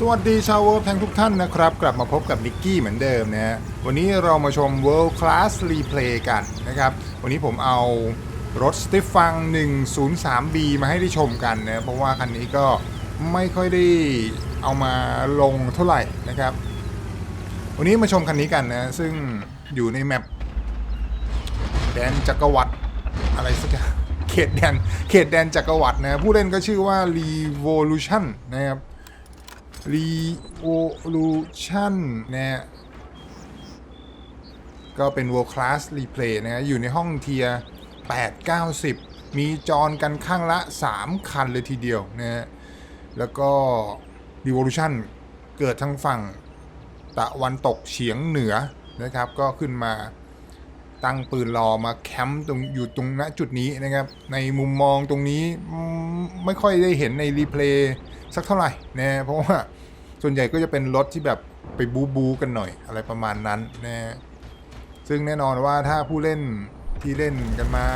สวัสดีชาวเวิร์แพงทุกท่านนะครับ กลับมาพบกับนิกกี้เหมือนเดิมนะฮะวันนี้เรามาชม World Class Replay กันนะครับ วันนี้ผมเอารถสติฟฟัง 103B มาให้ได้ชมกันนะเพราะว่าคันนี้ก็ไม่ค่อยได้เอามาลงเท่าไหร่นะครับ วันนี้มาชมคันนี้กันนะซึ่งอยู่ในแมปแดนจักรวรรดิอะไรสักอย่างเขตแดนเขตแดนจักรวรรดินะผู้เล่นก็ชื่อว่า Revolution นะครับ Revolution นะฮะก็เป็น World Class Replay นะฮะอยู่ในห้องเทียร์8 90 มีจอนกันข้างละ 3 คันเลยทีเดียวนะฮะแล้วก็ Revolution เกิดทางฝั่งตะวันตกเฉียงเหนือนะครับ ก็ขึ้นมา ตั้งปืนรอมาแคมป์ตรงอยู่ตรงณจุดนี้นะครับ ในมุมมองตรงนี้ไม่ค่อยได้เห็นในรีเพลย์สักเท่าไหร่นะเพราะว่าส่วนใหญ่ก็จะเป็นรถที่แบบไปบูบูกันหน่อยอะไรประมาณนั้นนะซึ่งแน่นอนว่าถ้าผู้เล่นที่เล่นกันมา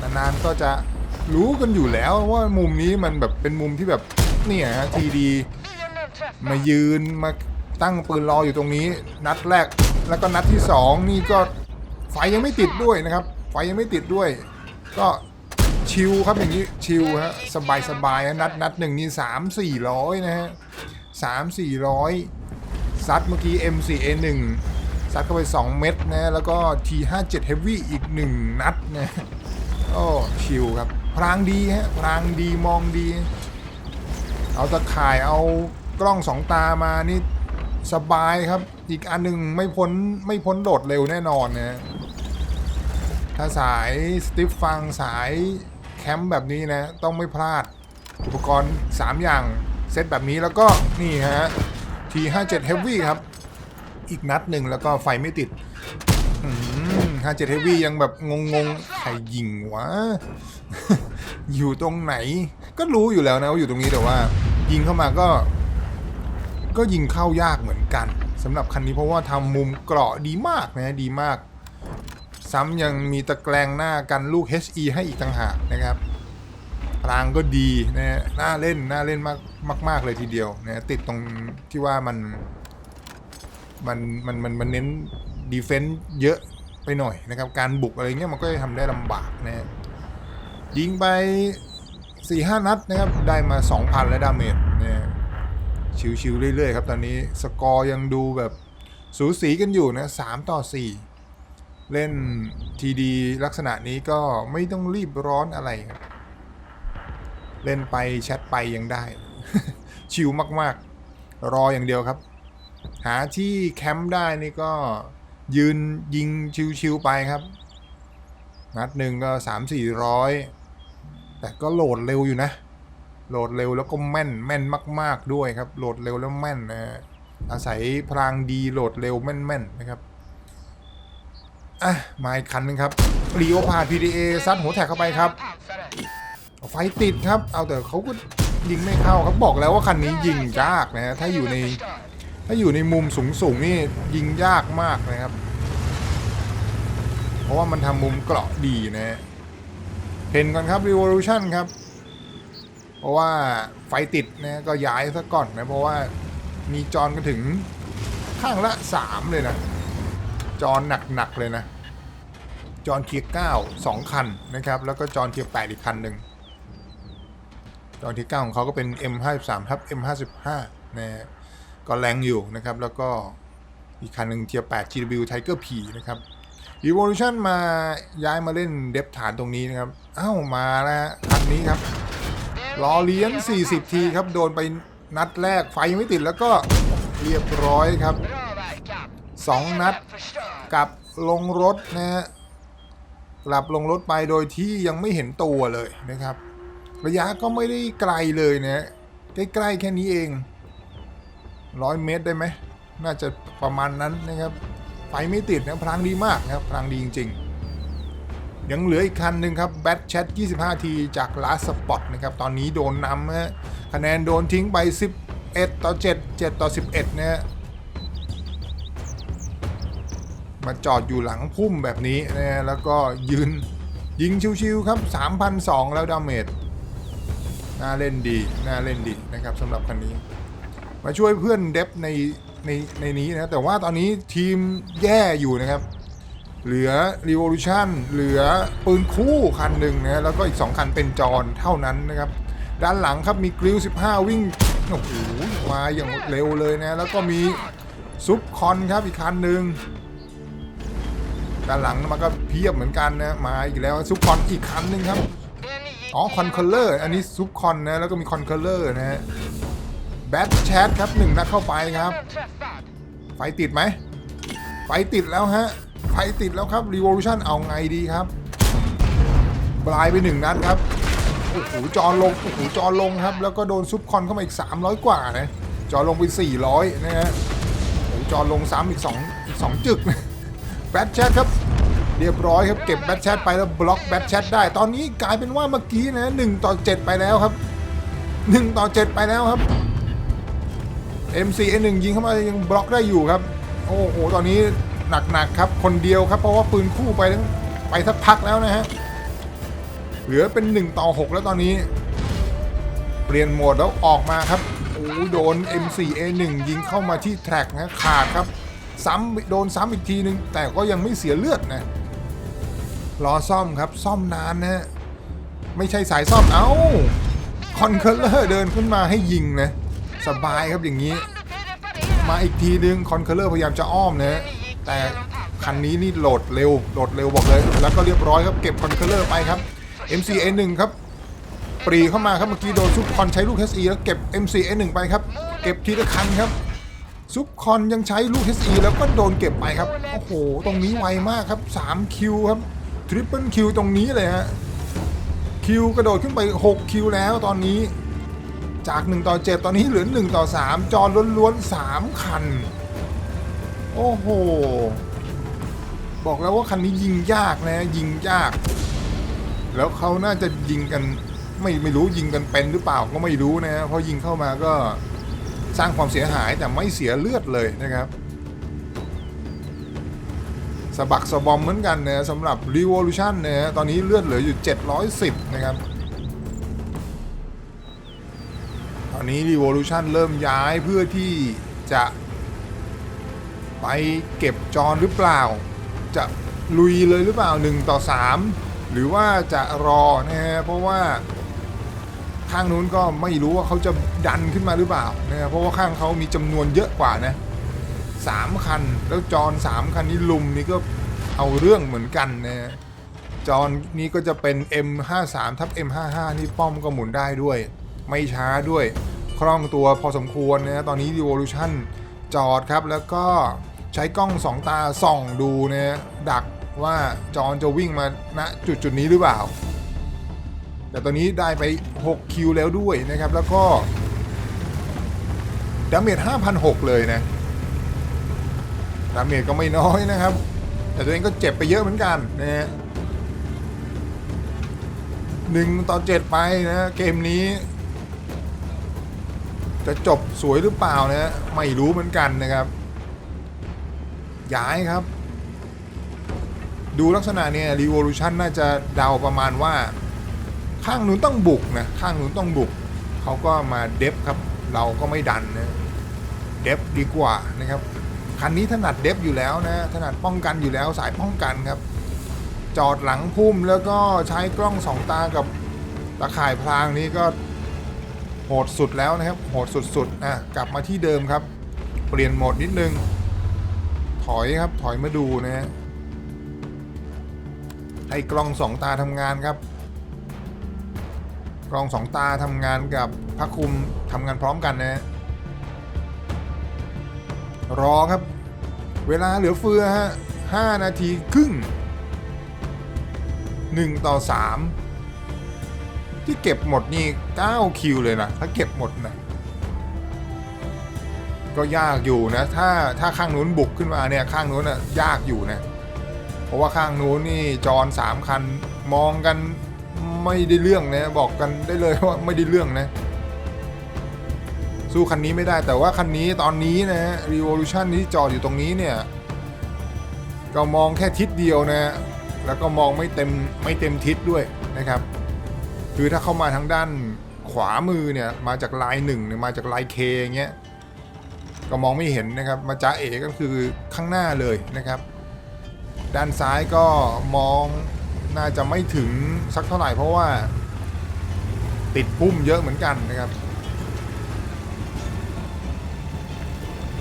นานๆก็จะรู้กันอยู่แล้วว่ามุมนี้มันแบบเป็นมุมที่แบบเนี่ยฮะทีดีมายืนมาตั้งปืนรออยู่ตรงนี้ นัดแรกแล้วก็นัดที่สองนี่ก็ ไฟยังไม่ติดด้วยนะครับ ไฟยังไม่ติดด้วย ก็ชิลครับอย่างนี้ชิลฮะสบายสบายๆฮะนัดนัดหนึ่งนี่สามสี่ร้อยนะฮะสามสี่ร้อยซัดเมื่อกี้ M4A1 ซัดเข้าไป 2 เม็ดนะแล้วก็ T57 Heavy อีก 1 นัดนะโอ้ชิลครับพรางดีฮะพรางดีมองดี เอาตะข่ายเอากล้องสองตามานี่สบายครับ อีกอันหนึ่งไม่พ้นไม่พ้นโดดเร็วแน่นอนนะ ถ้าสายสติฟฟังสายแคมป์แบบนี้นะ ต้องไม่พลาดอุปกรณ์ 3 อย่างเซตแบบนี้แล้วก็นี่ฮะ T57 Heavy ครับ อีกนัดหนึ่งแล้วก็ไฟไม่ติด57 Heavy ยังแบบงงๆใครยิงวะ อยู่ตรงไหน ก็รู้อยู่แล้วนะว่าอยู่ตรงนี้แต่ว่า ยิงเข้ามาก็ ก็ยิงเข้ายากเหมือนกันสำหรับคันนี้เพราะว่าทำมุมเกราะดีมากนะดีมาก ซ้ำยังมีตะแกรงหน้ากันลูก HE ให้อีกต่างหากนะครับพลางก็ดีนะฮะน่าเล่นน่าเล่นมากมากๆเลยทีเดียวนะติดตรงที่ว่ามันมันมันมันมันเน้นดีเฟนต์เยอะไปหน่อยนะครับ การบุกอะไรเงี้ยมันก็จะทำได้ลำบากนะฮะยิงไป4ี่ห้านัดนะครับ ได้มา 2,000 แล้วดาเมจนี่ยชิวๆเรื่อยๆครับ ตอนนี้สกอร์ยังดูแบบสูสีกันอยู่นะ3ต่อ4 เล่นทีดีลักษณะนี้ก็ไม่ต้องรีบร้อนอะไรครับเล่นไปแชทไปยังได้ ชิวมากๆ รออย่างเดียวครับ หาที่แคมป์ได้นี่ก็ยืนยิงชิวๆไปครับ นัดหนึ่งก็สามสี่ร้อยแต่ก็โหลดเร็วอยู่นะ โหลดเร็วแล้วก็แม่นแม่นมาก ๆด้วยครับ โหลดเร็วแล้วแม่นนะฮะอาศัยพลางดีโหลดเร็วแม่นๆนะครับ อะมาอีกคันหนึงครับรีโอพาด PDA ซัดหัวแท็กเข้าไปครับ ไฟติดครับ เอาแต่เขาก็ยิงไม่เข้าครับบอกแล้วว่าคันนี้ยิงยากนะฮะถ้าอยู่ในถ้าอยู่ในมุมสูงสูงนี่ยิงยากมากนะครับ เพราะว่ามันทำมุมเกราะดีนะฮะเห็นก่อนครับ Revolution ครับ เพราะว่าไฟติดนะก็ย้ายซะก่อนนะเพราะว่ามีจอนกันถึงข้างละ 3 เลยนะ จอนหนักๆเลยนะ จอนเทียร์เก้าสองคันนะครับ แล้วก็จอนเทียร์แปดอีกคันหนึ่งจอนเทียร์เก้าของเขาก็เป็น M53 ทับ M55 นะฮะก็แรงอยู่นะครับ แล้วก็อีกคันหนึ่งเทียร์8 GW Tiger P นะครับ Evolution มาย้ายมาเล่นเดฟฐานตรงนี้นะครับ อ้าว มาแล้วคันนี้ครับล้อเลี้ยง 40 ทีครับ โดนไปนัดแรกไฟยังไม่ติดแล้วก็เรียบร้อยครับ 2นัดกลับลงรถนะฮะกลับลงรถไปโดยที่ยังไม่เห็นตัวเลยนะครับ ระยะก็ไม่ได้ไกลเลยนะใกล้ๆแค่นี้เองร้อยเมตรได้ไหมน่าจะประมาณนั้นนะครับไฟไม่ติดนะพลังดีมากนะครับพลังดีจริง ๆ ยังเหลืออีกคันหนึ่งครับแบทแชท25 ทีจากลาสปอตนะครับตอนนี้โดนนำนะฮะคะแนนโดนทิ้งไป 11 ต่อ 7 7 ต่อ 11นะฮะ มาจอดอยู่หลังพุ่มแบบนี้นะฮะแล้วก็ยืนยิงชิวๆครับ3,200แล้วดาเมจน่าเล่นดีน่าเล่นดีนะครับสำหรับคันนี้ มาช่วยเพื่อนเดฟในในในนี้นะ แต่ว่าตอนนี้ทีมแย่อยู่นะครับ เหลือ Revolution เหลือปืนคู่คันหนึ่งนะแล้วก็อีก 2 คันเป็นจอนเท่านั้นนะครับ ด้านหลังครับมีกริล15 วิ่งโอ้โหมาอย่างเร็วเลยนะ แล้วก็มีซุปคอนครับอีกคันหนึ่ง ด้านหลังมันก็เพียบเหมือนกันนะ มาอีกแล้วซุปคอนอีกคันหนึ่งครับ อ๋อคอนเคอร์เลอร์ อันนี้ซุปคอนนะ แล้วก็มีคอนเคอร์เลอร์นะฮะแบทแชทครับหนึ่งนัดเข้าไปครับ ไฟติดไหม ไฟติดแล้วฮะ ไฟติดแล้วครับ Revolution เอาไงดีครับปลายไปหนึ่งนัดครับโอ้โหจอลงโอ้โหจอลงครับ แล้วก็โดนซุปคอนเข้ามาอีก 300 กว่านะจอลงไป400นะฮะโอ้โหจอลงซ้ำอีก2อีก2จึกนะ บทแชทครับ เรียบร้อยครับเก็บแบทแชทไปแล้วบล็อกแบทแชทได้ ตอนนี้กลายเป็นว่าเมื่อกี้นะ1ต่อ7ไปแล้วครับ1ต่อ7ไปแล้วครับ MCN1 ยิงเข้ามายังบล็อกได้อยู่ครับ โอ้โหตอนนี้หนักๆครับ คนเดียวครับ เพราะว่าปืนคู่ไปทั้งไปสักพักแล้วนะฮะเหลือเป็น 1 ต่อ 6 แล้วตอนนี้ เปลี่ยนโหมดแล้วออกมาครับโอ้โดน M4A1 ยิงเข้ามาที่แทร็กนะขาดครับ ซ้ำโดนซ้ำอีกทีนึง แต่ก็ยังไม่เสียเลือดนะ รอซ่อมครับซ่อมนานนะไม่ใช่สายซ่อมเอ้าคอนเคอร์เลอร์เดินขึ้นมาให้ยิงนะสบายครับอย่างนี้ มาอีกทีนึงคอนเคอร์เลอร์พยายามจะอ้อมนะฮะแต่คันนี้นี่โหลดเร็วโหลดเร็วบอกเลย แล้วก็เรียบร้อยครับเก็บคอนเคอร์เลอร์ไปครับ MCA1 ครับปรีเข้ามาครับเมื่อกี้โดนซุปคอนใช้ลูก SE แล้วเก็บ MCA1 ไปครับ เก็บทีละคันครับ ซุปคอนยังใช้ลูก SE แล้วก็โดนเก็บไปครับ โอ้โห ตรงนี้ไวมากครับ 3 คิวครับ ทริปเปิลคิวตรงนี้เลยฮะ คิวกระโดดขึ้นไป 6 คิวแล้วตอนนี้ จาก 1 ต่อ 7 ตอนนี้เหลือ 1 ต่อ 3 จอล้วนๆ 3 คัน โอ้โห บอกแล้วว่าคันนี้ยิงยากนะ ยิงยาก แล้วเขาน่าจะยิงกันไม่ไม่รู้ยิงกันเป็นหรือเปล่าก็ไม่รู้นะเพราะยิงเข้ามาก็ สร้างความเสียหายแต่ไม่เสียเลือดเลยนะครับสะบักสะบอมเหมือนกันนะสำหรับ Revolution นะตอนนี้เลือดเหลืออยู่ 710 นะครับ ตอนนี้ Revolution เริ่มย้ายเพื่อที่จะไปเก็บจอนหรือเปล่า จะลุยเลยหรือเปล่า 1 ต่อ 3 หรือว่าจะรอนะฮะเพราะว่า ข้างนู้นก็ไม่รู้ว่าเขาจะดันขึ้นมาหรือเปล่านะเพราะว่าข้างเขามีจำนวนเยอะกว่านะสามคัน แล้วจอนสามคันนี้ลุมนี่ก็เอาเรื่องเหมือนกันนะจอนนี้ก็จะเป็น M53 ทับ M55 นี่ป้อมก็หมุนได้ด้วย ไม่ช้าด้วย คล่องตัวพอสมควรนะตอนนี้ Revolution จอดครับแล้วก็ใช้กล้องสองตาส่องดูนะดักว่าจอนจะวิ่งมาณจุดจุดนี้หรือเปล่า แต่ตอนนี้ได้ไป 6 คิวแล้วด้วยนะครับ แล้วก็ดาเมจ5,006เลยนะดาเมจก็ไม่น้อยนะครับ แต่ตัวเองก็เจ็บไปเยอะเหมือนกันนะฮะหนึ่งต่อเจ็ดไปนะเกมนี้ จะจบสวยหรือเปล่านะไม่รู้เหมือนกันนะครับ ย้ายครับ ดูลักษณะเนี่ย Revolution น่าจะเดาประมาณว่า ข้างนู้นต้องบุกนะ ข้างนู้นต้องบุก เขาก็มาเดฟครับ เราก็ไม่ดันนะเดฟดีกว่านะครับ คันนี้ถนัดเดฟอยู่แล้วนะ ถนัดป้องกันอยู่แล้วสายป้องกันครับ จอดหลังพุ่มแล้วก็ใช้กล้องสองตากับตะข่ายพรางนี้ก็โหดสุดแล้วนะครับ โหดสุดๆอะกลับมาที่เดิมครับ เปลี่ยนโหมดนิดนึง ถอยครับ ถอยมาดูนะฮะให้กล้องสองตาทำงานครับ กองสองตาทำงานกับพระคุมทำงานพร้อมกันนะฮะรอครับ เวลาเหลือเฟือฮะห้านาทีครึ่งหนึ่งต่อสามที่เก็บหมดนี่9คิวเลยนะถ้าเก็บหมดนะก็ยากอยู่นะ ถ้าถ้าข้างนู้นบุกขึ้นมาเนี่ยข้างนู้นน่ะยากอยู่นะ เพราะว่าข้างนู้นนี่จอนสามคันมองกัน ไม่ได้เรื่องนะ บอกกันได้เลยว่าไม่ได้เรื่องนะ สู้คันนี้ไม่ได้แต่ว่าคันนี้ตอนนี้นะ Revolution นี้จอดอยู่ตรงนี้เนี่ย ก็มองแค่ทิศเดียวนะ แล้วก็มองไม่เต็มไม่เต็มทิศด้วยนะครับ คือถ้าเข้ามาทางด้านขวามือเนี่ยมาจากลายหนึ่งเนี่ยมาจากลายเคอย่างเงี้ยก็มองไม่เห็นนะครับ มาจ้าเอก็คือข้างหน้าเลยนะครับ ด้านซ้ายก็มอง น่าจะไม่ถึงสักเท่าไหร่เพราะว่า ติดพุ่มเยอะเหมือนกันนะครับ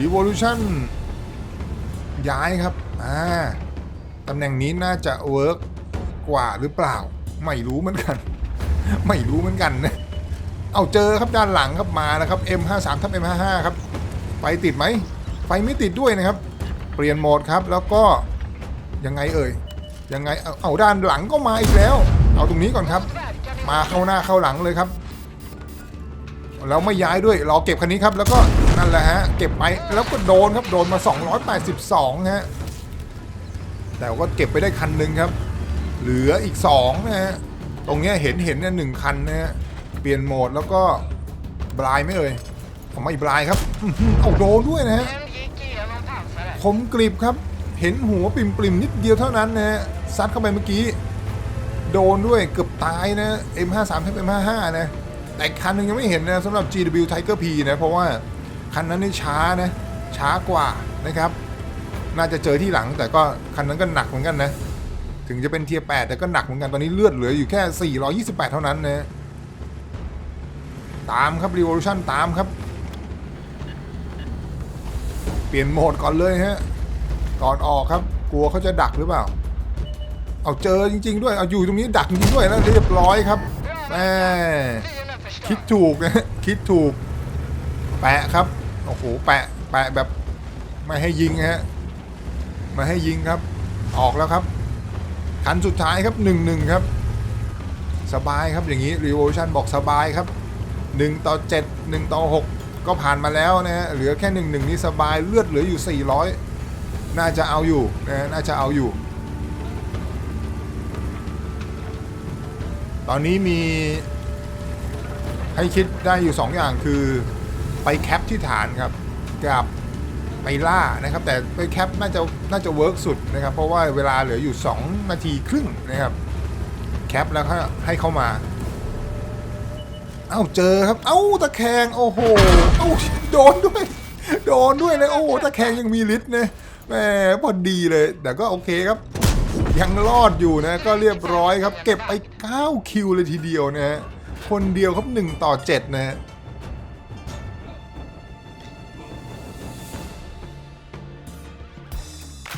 Revolution ย้ายครับ อ่า ตำแหน่งนี้น่าจะเวิร์กกว่าหรือเปล่า ไม่รู้เหมือนกัน ไม่รู้เหมือนกันนะ เอาเจอครับด้านหลังครับมานะครับ M53 ทับ M55 ครับ ไฟติดไหม ไฟไม่ติดด้วยนะครับ เปลี่ยนโหมดครับ แล้วก็ยังไงเอ่ย ยังไงเอาเอาด้านหลังก็มาอีกแล้ว เอาตรงนี้ก่อนครับ มาเข้าหน้าเข้าหลังเลยครับแล้วไม่ย้ายด้วยรอเก็บคันนี้ครับ แล้วก็นั่นแหละฮะเก็บไปแล้วก็โดนครับโดนมา 282ฮะแต่ก็เก็บไปได้คันหนึ่งครับ เหลืออีก2นะฮะตรงเนี้ยเห็นเห็นเนี่ยหนึ่งคันนะฮะเปลี่ยนโหมดแล้วก็บลายไม่เอ่ยผมไม่บลายครับออหือเอาโดนด้วยนะฮะ En gick igenom pansaret. ผมกริบครับ เห็นหัวปริมปริมๆนิดเดียวเท่านั้นนะฮะ ซัดเข้าไปเมื่อกี้ โดนด้วยเกือบตายนะ M53 ทับ M55 นะ แต่คันหนึงยังไม่เห็นนะสำหรับ GW Tiger P นะ เพราะว่าคันนั้นนี่ช้านะ ช้ากว่านะครับ น่าจะเจอที่หลังแต่ก็คันนั้นก็หนักเหมือนกันนะ ถึงจะเป็นเทียร์8แต่ก็หนักเหมือนกันตอนนี้เลือดเหลืออยู่แค่ 428 เท่านั้นนะตามครับ Revolution ตามครับ เปลี่ยนโหมดก่อนเลยฮะก่อนออกครับ กลัวเขาจะดักหรือเปล่า เอาเจอจริง ๆ ด้วยเอาอยู่ตรงนี้ดักจริงด้วยแล้วเรียบร้อยครับแม่คิดถูกนะคิดถูก แปะครับโอ้โหแปะแปะแบบไม่ให้ยิงฮะไม่ให้ยิงครับ ออกแล้วครับคันสุดท้ายครับหนึ่งหนึ่งครับ สบายครับอย่างนี้ Revolution บอกสบายครับ1ต่อ7 1ต่อ6ก็ผ่านมาแล้วนะฮะเหลือแค่1 1นี่สบายเลือดเหลืออยู่400น่าจะเอาอยู่นะน่าจะเอาอยู่ ตอนนี้มีให้คิดได้อยู่ 2 อย่างคือไปแคปที่ฐานครับกับไปล่านะครับ แต่ไปแคปน่าจะน่าจะเวิร์กสุดนะครับ เพราะว่าเวลาเหลืออยู่ 2 นาทีครึ่งนะครับ แคปแล้วก็ให้เข้ามาเอ้าเจอครับ เอ้าตะแคงโอ้โหเอ้าโดนด้วย โดนด้วยเลยโอ้โหตะแคงยังมีฤทธิ์นะแหมพอดีเลย แต่ก็โอเคครับ ยังรอดอยู่นะ ก็เรียบร้อยครับ เก็บไป 9 คิวเลยทีเดียวนะฮะ คนเดียวครับ 1 ต่อ 7 นะฮะ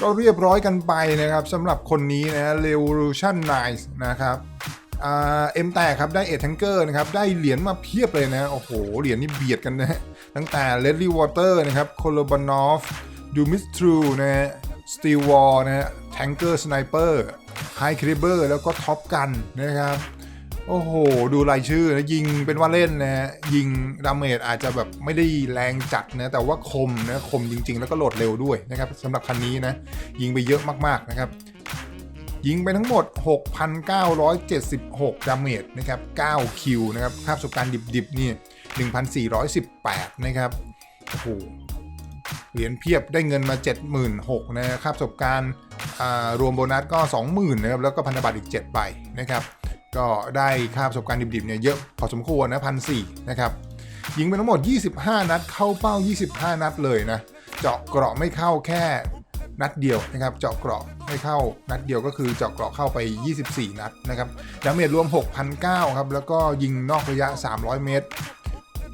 ก็เรียบร้อยกันไปนะครับสำหรับคนนี้นะ Revolution Nice นะครับเอ็มแตกครับได้เอท a ทงเกอร์นะครับได้เหรียญมาเพียบเลยนะ โอ้โห เหรียญนี่เบียดกันนะฮะตั้งแต่ l e d l y Water นะครับโคโลบานอฟดูมิสทรูนะฮะสตีลวอลนะฮะ แทงเกอร์สไนเปอร์ไฮคริเบอร์แล้วก็ท็อปกันนะครับ โอ้โห ดูรายชื่อนะยิงเป็นว่าเล่นนะฮะยิงดาเมจอาจจะแบบไม่ได้แรงจัดนะ แต่ว่าคมนะ คมจริง ๆ แล้วก็โหลดเร็วด้วยนะครับสำหรับคันนี้นะ ยิงไปเยอะมากๆนะครับ ยิงไปทั้งหมด 6,976 ดาเมจนะครับ 9 คิวนะครับค่าประสบการณ์ดิบๆนี่1,418 นะครับ โอ้โห เหรียญเพียบได้เงินมา 76,000นะครับค่าประสบการณ์ รวมโบนัสก็ 20,000นะครับแล้วก็พันธบัตรอีก7ใบนะครับก็ได้ค่าประสบการณ์ดิบๆเนี่ยเยอะพอสมควรนะพันสนะครับยิงไปทั้งหมด 25 นัดเข้าเป้า 25 นัดเลยนะเจาะเกราะไม่เข้าแค่นัดเดียวนะครับเจาะเกราะไม่เข้านัดเดียวก็คือเจาะเกราะเข้าไป 24 นัดนะครับดาเมจรวม 6,009ครับแล้วก็ยิงนอกระยะ 300 เมตร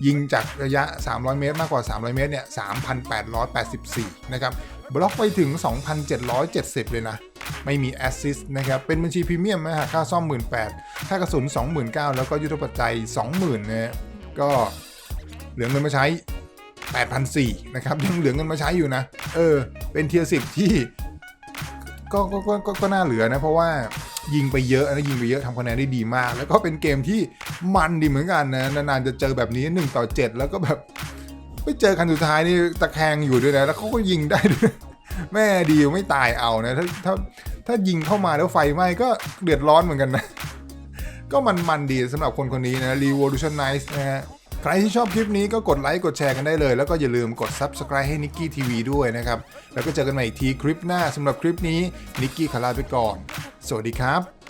ยิงจากระยะ 300 เมตร มากกว่า 300 เมตรเนี่ย3,884 นะครับ บล็อกไปถึง 2,770 เลยนะ ไม่มีแอสซิสต์นะครับ เป็นบัญชีพรีเมียมนะฮะค่าซ่อม 18,000ค่ากระสุน 29,000 แล้วก็ยุทธปัจจัย 20,000นะก็เหลือเงินมาใช้ 8,400นะครับ ยังเหลือเงินมาใช้อยู่นะ เออ เป็นเทียร์สิบที่ก็ก็ก็ก็ก็น่าเหลือนะ เพราะว่ายิงไปเยอะนะยิงไปเยอะทำคะแนนได้ดีมาก แล้วก็เป็นเกมที่มันดีเหมือนกันนะนานๆจะเจอแบบนี้ 1 ต่อ 7 แล้วก็แบบ ไปเจอคันสุดท้ายนี่ตะแคงอยู่ด้วยนะแล้วเขาก็ยิงได้ด้วยแม่ดีไม่ตายเอานะถ้าถ้าถ้ายิงเข้ามาแล้วไฟไหม้ก็เดือดร้อนเหมือนกันนะ ก็มันมันดีสำหรับคนคนนี้นะ Revolutionize นะฮะใครที่ชอบคลิปนี้ก็กดไลค์กดแชร์กันได้เลย แล้วก็อย่าลืมกด Subscribe ให้ Nicky TV ด้วยนะครับ แล้วก็เจอกันใหม่อีกทีคลิปหน้าสำหรับคลิปนี้นิกกี้ขอลาไปก่อน สวัสดีครับ